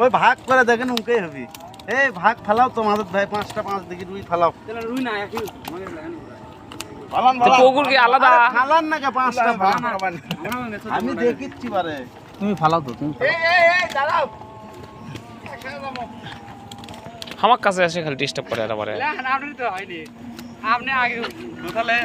ওই ভাগ করে দেখেন উনকেই হবি। এই ভাগ ফালাও তো মাদত ভাই পাঁচটা পাঁচ দিকে রুই ফালাও। তো আলাদা? না কে আমি দেখিচ্ছি পারে। তুমি ফালাও তো তুমি আমার কাছে এসে খালি ডিস্টার্ব করে এরা বারে আপনি আগে তাহলে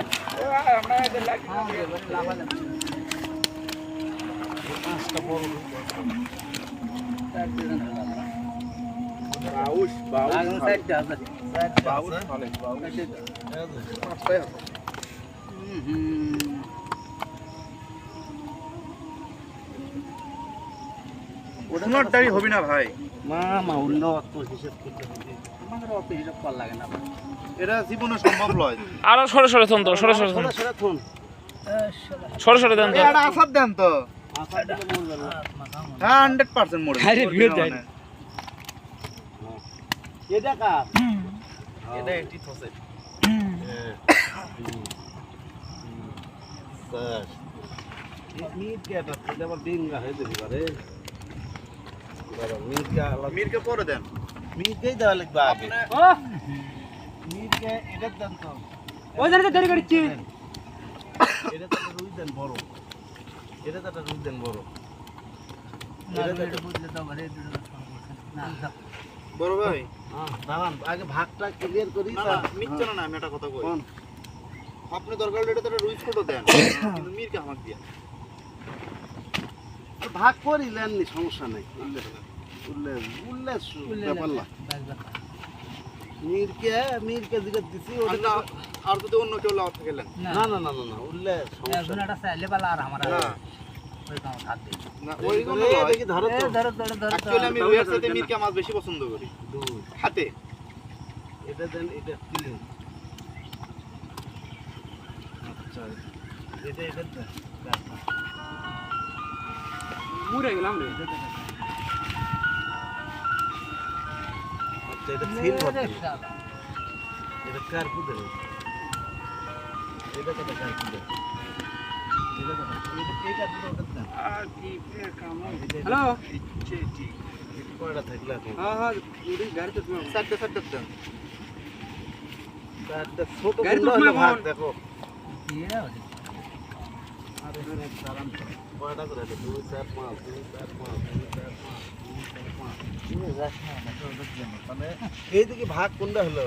হবি না ভাই মা মা উল্ল অত হিসেব করতে হবে আমাদের অত হিসাব করা লাগে না এটা জীবনে সম্ভব নয় আরও সরে সরে থন তো সরে সরে থন সরে সরে সরে সরে দেন তো এটা আসার দেন তো হ্যাঁ হান্ড্রেড পার্সেন্ট মরে আরে ভিড় দেয় না। এটা কার এটা একটি ফসে মিট কে এটা আবার হয়ে যাবে বাবা মিট কে পরে দেন। মিটকেই দেওয়া লাগবে আগে। মিটকে এটা দেন তো ওই জায়গাতে দেরি করছি এটা তো রুই দেন বড় এটা তো একটা রুই দেন বড়। এটা তো একটা- বড় ভাই। হ্যাঁ, দাঁড়ান আগে ভাগটা ক্লিয়ার করি না না মিট চলো না আমি একটা কথা কই। আপনি দরকার হলে এটা তো রুই ছোট দেন কিন্তু মিরকে দিয়া। ভাগ করিলেন নি সমস্যা নেই। উল্লে উল্লে উল্লে ব্যাপার না। মিরকে মিরকে দিকে দিছি ওটা আর যদি অন্য কেউ লাভ থাকেলেন না। না না না না উল্লে সমস্যা নেই। না। না। ওই কোনো দেখি ধরো তো। অ্যাকচুয়ালি আমি রুইয়ের সাথে মিরকে মাছ বেশি পছন্দ করি। হাতে। এটা দেন এটা তিন আচ্ছা। এটা এটা মুড়ে গেলাম রে। আচ্ছা এটা সিল করতে এটা কার পুদে এটা কত? কার পুদে হ্যালো? কয়টা থাকলে হ্যাঁ হ্যাঁ গাড়িতে সাইডে দেন চারটা ছোট তো। দেখো। এইদিকে ভাগ কোনটা হলো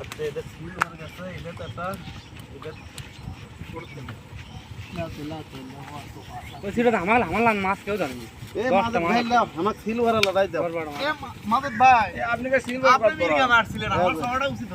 আচ্ছা এটা সিল হয়ে গেছে এটা তো একটা এটা ওই সিটা আমার আমার লান মাছ কেউ জানে না এ দশটা মাদক মাছ। ভাই লাও, আমাকে সিল ভরা লড়াই দাও মাদত ভাই আপনি কে সিল আপনি মিরকে মারছিলেন আমার সবটা উচিত